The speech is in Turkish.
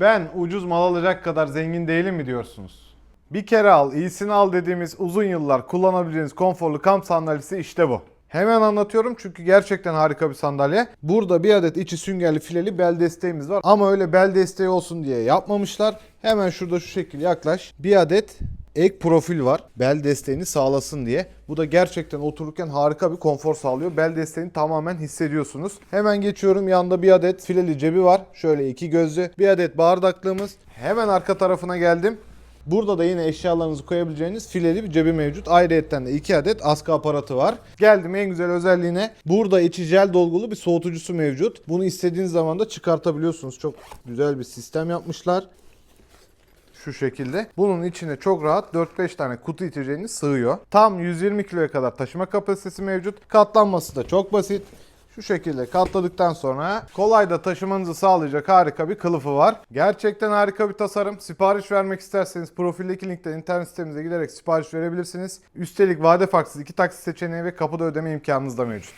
Ben ucuz mal alacak kadar zengin değilim mi diyorsunuz? Bir kere al, iyisini al dediğimiz uzun yıllar kullanabileceğiniz konforlu kamp sandalyesi işte bu. Hemen anlatıyorum çünkü gerçekten harika bir sandalye. Burada bir adet içi süngerli fileli bel desteğimiz var. Ama öyle bel desteği olsun diye yapmamışlar. Hemen şurada şu şekil yaklaş. Bir adet ek profil var. Bel desteğini sağlasın diye. Bu da gerçekten otururken harika bir konfor sağlıyor. Bel desteğini tamamen hissediyorsunuz. Hemen geçiyorum. Yanında bir adet fileli cebi var. Şöyle iki gözlü. Bir adet bardaklığımız. Hemen arka tarafına geldim. Burada da yine eşyalarınızı koyabileceğiniz fileli bir cebi mevcut. Ayrıyetten de 2 adet askı aparatı var. Geldim en güzel özelliğine. Burada içi jel dolgulu bir soğutucusu mevcut. Bunu istediğiniz zaman da çıkartabiliyorsunuz. Çok güzel bir sistem yapmışlar. Şu şekilde. Bunun içine çok rahat 4-5 tane kutu içeceğiniz sığıyor. Tam 120 kiloya kadar taşıma kapasitesi mevcut. Katlanması da çok basit. Şu şekilde katladıktan sonra kolay da taşımanızı sağlayacak harika bir kılıfı var. Gerçekten harika bir tasarım. Sipariş vermek isterseniz profildeki linkten internet sitemize giderek sipariş verebilirsiniz. Üstelik vade farksız iki taksit seçeneği ve kapıda ödeme imkanınız da mevcut.